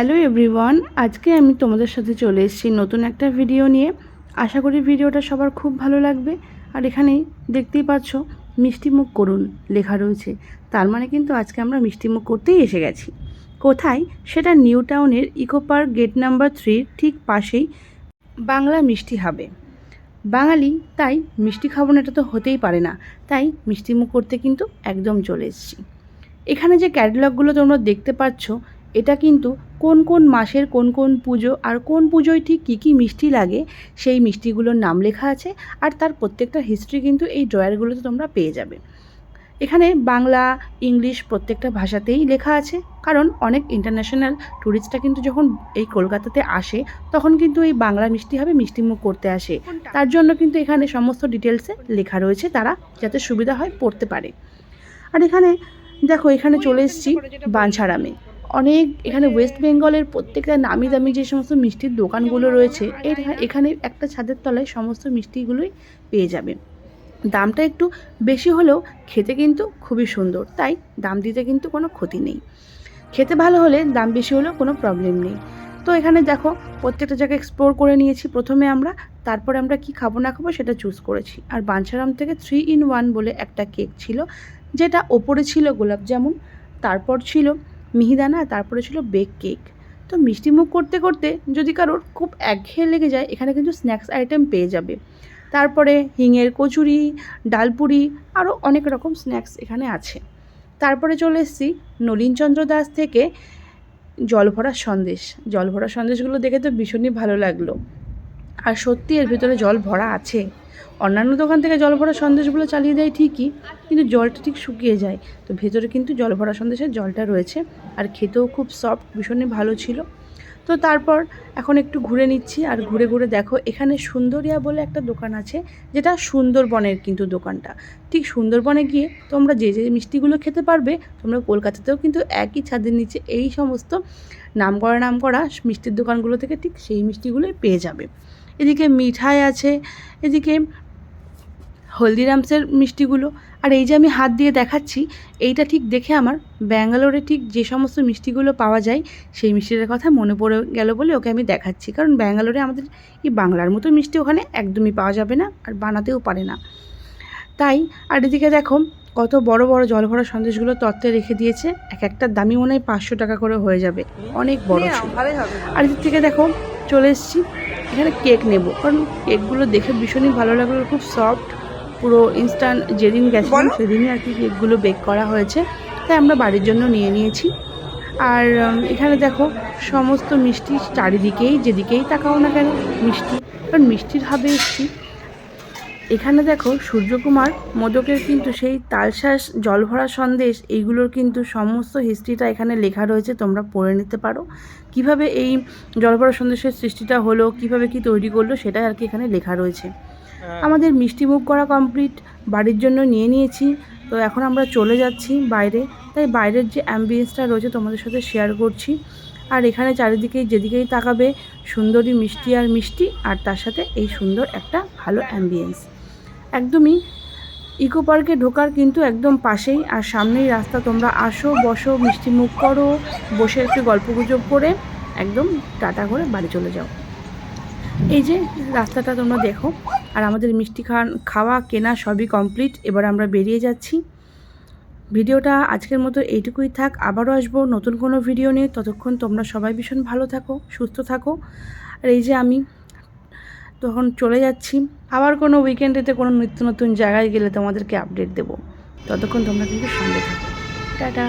Hello everyone, আজকে আমি তোমাদের সাথে চলে এসেছি নতুন একটা ভিডিও নিয়ে। আশা করি ভিডিওটা সবার খুব ভালো লাগবে। আর এখানেই দেখতেই পাচ্ছ মিষ্টিমুখ করুন লেখা রয়েছে। তার মানে কিন্তু আজকে আমরা মিষ্টিমুখ করতেই এসে গেছি। কোথায়? সেটা নিউ টাউনের ইকো পার্ক গেট নাম্বার থ্রির ঠিক পাশেই বাংলা মিষ্টি হবে। বাঙালি, তাই মিষ্টি খাব না, এটা তো হতেই পারে না। তাই মিষ্টিমুখ করতে কিন্তু একদম চলে এসেছি। এখানে যে ক্যাটালগুলো তোমরা দেখতে পাচ্ছ এটা কিন্তু কোন কোন মাসের কোন কোন পুজো আর কোন পুজোয় ঠিক কী কী মিষ্টি লাগে সেই মিষ্টিগুলোর নাম লেখা আছে আর তার প্রত্যেকটা হিস্ট্রি কিন্তু এই ড্রয়ারগুলোতে তোমরা পেয়ে যাবে। এখানে বাংলা ইংলিশ প্রত্যেকটা ভাষাতেই লেখা আছে কারণ অনেক ইন্টারন্যাশনাল ট্যুরিস্টরা কিন্তু যখন এই কলকাতাতে আসে তখন কিন্তু এই বাংলা মিষ্টি হবে মিষ্টিমুখ করতে আসে। তার জন্য কিন্তু এখানে সমস্ত ডিটেলসে লেখা রয়েছে তারা যাতে সুবিধা হয় পড়তে পারে। আর এখানে দেখো এখানে চলে এসেছি বাঞ্ছারামে। অনেক এখানে ওয়েস্ট বেঙ্গলের প্রত্যেকটা নামি দামি যে সমস্ত মিষ্টির দোকানগুলো রয়েছে, এর এখানে একটা ছাদের তলায় সমস্ত মিষ্টিগুলোই পেয়ে যাবে দামটা একটু বেশি হলেও খেতে কিন্তু খুবই সুন্দর, তাই দাম দিতে কিন্তু কোনো ক্ষতি নেই। খেতে ভালো হলে দাম বেশি হলেও কোনো প্রবলেম নেই। তো এখানে দেখো, প্রত্যেকটা জায়গায় এক্সপ্লোর করে নিয়েছি। প্রথমে আমরা, তারপরে আমরা কি খাব না খাব সেটা চুজ করেছি। আর বাঞ্ছারাম থেকে থ্রি ইন ওয়ান বলে একটা কেক ছিল, যেটা ওপরে ছিল গোলাপ জামুন, তারপর ছিল মিহিদানা, তারপরে ছিল বেক কেক তো মিষ্টি মুখ করতে করতে যদি কারোর খুব একঘেয়ে লেগে যায়, এখানে কিন্তু স্ন্যাক্স আইটেম পেয়ে যাবে। তারপরে হিঙের কচুরি, ডালপুরি আরও অনেক রকম স্ন্যাক্স এখানে আছে। তারপরে চলে এসেছি নলিনচন্দ্র দাস থেকে জলভরা সন্দেশ। জলভরা সন্দেশগুলো দেখে তো ভীষণই ভালো লাগল। আর সত্যি এর ভিতরে জল ভরা আছে। অন্যান্য দোকান থেকে জল ভরা সন্দেশগুলো চালিয়ে দেয় ঠিকই, কিন্তু জলটা ঠিক শুকিয়ে যায়। তো ভেতরে কিন্তু জল ভরা সন্দেশের জলটা রয়েছে, আর খেতেও খুব সফট ভীষণই ভালো ছিল। তো তারপর এখন একটু ঘুরে নিচ্ছি, আর ঘুরে ঘুরে দেখো, এখানে সুন্দরিয়া বলে একটা দোকান আছে, যেটা সুন্দরবনের কিন্তু দোকানটা। ঠিক সুন্দরবনে গিয়ে তোমরা যে যে মিষ্টিগুলো খেতে পারবে, তোমরা কলকাতাতেও কিন্তু একই ছাদের নিচে এই সমস্ত নাম করা নাম করা মিষ্টির দোকানগুলো থেকে ঠিক সেই মিষ্টিগুলোই পেয়ে যাবে। এদিকে মিঠাই আছে, এদিকে হলদিরামসের মিষ্টিগুলো। আর এই যে আমি হাত দিয়ে দেখাচ্ছি, এইটা ঠিক দেখে আমার ব্যাঙ্গালোরে ঠিক যে সমস্ত মিষ্টিগুলো পাওয়া যায়, সেই মিষ্টিটার কথা মনে পড়ে গেল বলে ওকে আমি দেখাচ্ছি। কারণ ব্যাঙ্গালোরে আমাদের এই বাংলার মতো মিষ্টি ওখানে একদমই পাওয়া যাবে না আর বানাতেও পারে না। তাই আর এদিকে দেখো কত বড় বড় জল ভরা সন্দেশগুলো তত্ত্বে রেখে দিয়েছে এক একটা দামি মনে হয় পাঁচশো টাকা করে হয়ে যাবে। অনেক বড় ছিল। আর এদিক থেকে দেখো চলে এসেছি। এখানে কেক নেব কারণ কেকগুলো দেখে ভীষণই ভালো লাগল খুব সফট পুরো ইনস্ট্যান্ট যেদিন গেছিলাম সেদিনই আর কি কেকগুলো বেক করা হয়েছে। তাই আমরা বাড়ির জন্য নিয়ে নিয়েছি। আর এখানে দেখো সমস্ত মিষ্টি চারিদিকেই যেদিকেই তাকাও না কেন মিষ্টি। কারণ মিষ্টির হাবে এসছি। এখানে দেখো সূর্যকুমার মোদকের কিন্তু সেই তালশ্বাস জলভরা সন্দেশ এইগুলোর কিন্তু সমস্ত হিস্ট্রিটা এখানে লেখা রয়েছে তোমরা পড়ে নিতে পারো। কীভাবে এই জলভরা সন্দেশের সৃষ্টিটা হলো কীভাবে কি তৈরি করল সেটাই আর কি এখানে লেখা রয়েছে। আমাদের মিষ্টি মুখ করা কমপ্লিট বাড়ির জন্য নিয়ে নিয়েছি। তো এখন আমরা চলে যাচ্ছি বাইরে। তাই বাইরের যে অ্যাম্বিয়েন্সটা রয়েছে তোমাদের সাথে শেয়ার করছি। আর এখানে চারিদিকে যেদিকেই তাকাবে সুন্দরী মিষ্টি আর মিষ্টি আর তার সাথে এই সুন্দর একটা ভালো অ্যাম্বিয়েন্স একদমই ইকো পার্কে ঢোকার কিন্তু একদম পাশেই। আর সামনেই রাস্তা, তোমরা আসো, বসো, মিষ্টি মুখ করো, বসে একটু গল্প গুজব করে, একদম টাটা করে বাড়ি চলে যাও। এই যে রাস্তাটা তোমরা দেখো, আর আমাদের মিষ্টি খান, খাওয়া, কেনা সবই কমপ্লিট। এবার আমরা বেরিয়ে যাচ্ছি। ভিডিওটা আজকের মতো এইটুকুই থাক। আবারও আসব নতুন কোনো ভিডিও নিয়ে। ততক্ষণ তোমরা সবাই ভীষণ ভালো থাকো, সুস্থ থাকো। আর এই যে আমি তখন চলে যাচ্ছি। আবার কোনো উইকেন্ডেতে কোনো নিত্য নতুন জায়গায় গেলে তোমাদেরকে আপডেট দেবো। ততক্ষণ তোমরা কিন্তু সঙ্গে থাকো। টাটা।